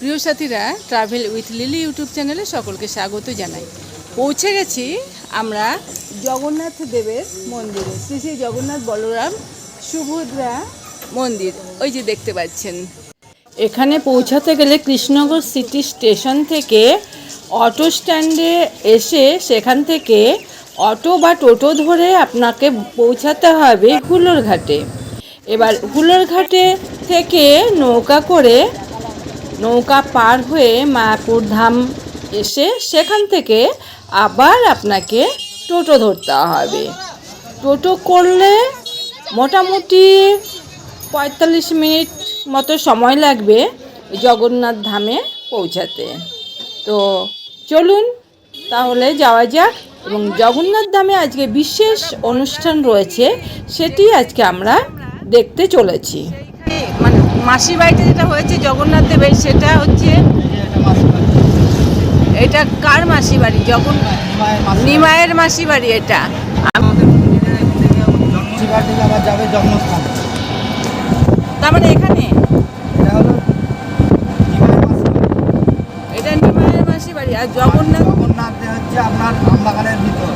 প্রিয় সাথীরা travel with lily YouTube চ্যানেলে সকলকে স্বাগত জানাই। পৌঁছে গেছি আমরা জগন্নাথ দেবের মন্দিরে, শ্রী শ্রী জগন্নাথ বলরাম সুভদ্রা মন্দির। ওই যে দেখতে পাচ্ছেন। এখানে পৌঁছাতে গেলে কৃষ্ণনগর সিটি স্টেশন থেকে অটো স্ট্যান্ডে এসে সেখান থেকে অটো বা টোটো ধরে আপনাকে পৌঁছাতে হবে হুলোর ঘাটে এবার হুলোর ঘাটে থেকে নৌকা করে নৌকা পার হয়ে মায়াপুর ধাম এসে সেখান থেকে আবার আপনাকে টোটো ধরতে হবে। টোটো করলে মোটামুটি পঁয়তাল্লিশ মিনিট মতো সময় লাগবে জগন্নাথ ধামে পৌঁছাতে। তো চলুন তাহলে যাওয়া যাক এবং জগন্নাথ ধামে আজকে বিশেষ অনুষ্ঠান রয়েছে, সেটি আজকে আমরা দেখতে চলেছি। মাসি বাড়িতে যেটা হয়েছে জগন্নাথ দেবের সেটা হচ্ছে এটা কার মাসি বাড়ি? জগন নিমায়ের মাসি বাড়ি এটা। তার মানে এখানে? এটা নিমায়ের মাসি বাড়ি আর জগন্নাথ জগন্নাথ দেব হচ্ছে আপনার আমবাগানের ভিতর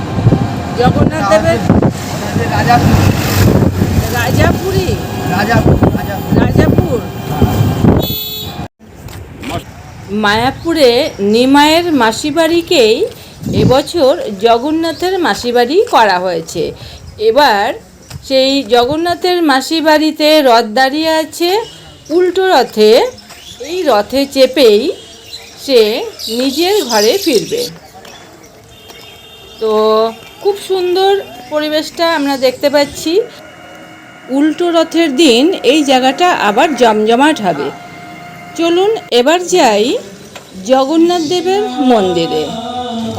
জগন্নাথ দেবের রাজাপুরি। রাজাপুর? রাজাপুর রাজাপুর। মায়াপুরে নিমায়ের মাসিবাড়িকেই এবছর জগন্নাথের মাসিবাড়ি করা হয়েছে। এবার সেই জগন্নাথের মাসিবাড়িতে রথ দাঁড়িয়ে আছে উল্টো রথে। এই রথে চেপেই সে নিজের ঘরে ফিরবে। তো খুব সুন্দর পরিবেশটা আমরা দেখতে পাচ্ছি। উল্টো রথের দিন এই জায়গাটা আবার জমজমাট হবে। চলুন এবার যাই জগন্নাথ দেবের মন্দিরে।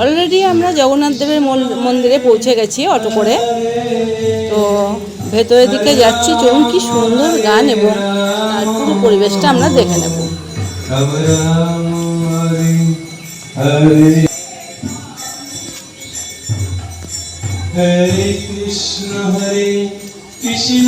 অলরেডি আমরা জগন্নাথ দেবের মন্দিরে পৌঁছে গেছি অটো করে। তো ভেতরের দিকে যাচ্ছি, চলুন কি সুন্দর গান এবং পুরো পরিবেশটা আমরা দেখে নেব। হরে কৃষ্ণ হরে কৃষ্ণ।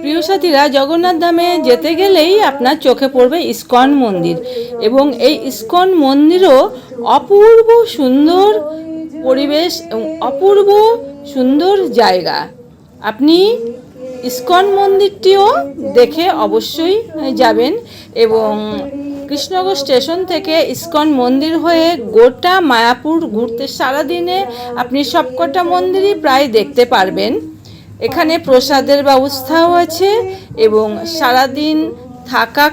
প্রিয় সাথীরা, জগন্নাথ ধামে যেতে গেলেই আপনার চোখে পড়বে ইস্কন মন্দির এবং এই ইস্কন মন্দিরও অপূর্ব সুন্দর পরিবেশ এবং অপূর্ব সুন্দর জায়গা। আপনি ইস্কন মন্দিরটিও দেখে অবশ্যই যাবেন এবং কৃষ্ণনগর স্টেশন থেকে ইস্কন মন্দির হয়ে গোটা মায়াপুর ঘুরতে সারাদিনে আপনি সবকটা মন্দিরই প্রায় দেখতে পারবেন। এখানে প্রসাদের ব্যবস্থাও আছে এবং সারাদিন থাকা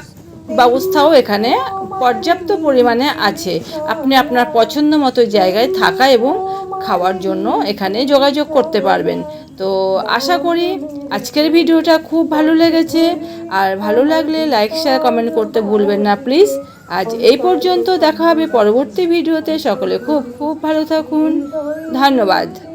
ব্যবস্থাও এখানে পর্যাপ্ত পরিমাণে আছে। আপনি আপনার পছন্দ মতো জায়গায় থাকা এবং খাওয়ার জন্য এখানে যোগাযোগ করতে পারবেন। তো আশা করি আজকের ভিডিওটা খুব ভালো লেগেছে। আর ভালো লাগলে লাইক শেয়ার কমেন্ট করতে ভুলবেন না প্লিজ আজ এই পর্যন্ত দেখা হবে পরবর্তী ভিডিওতে। সকলে খুব খুব ভালো থাকুন। ধন্যবাদ।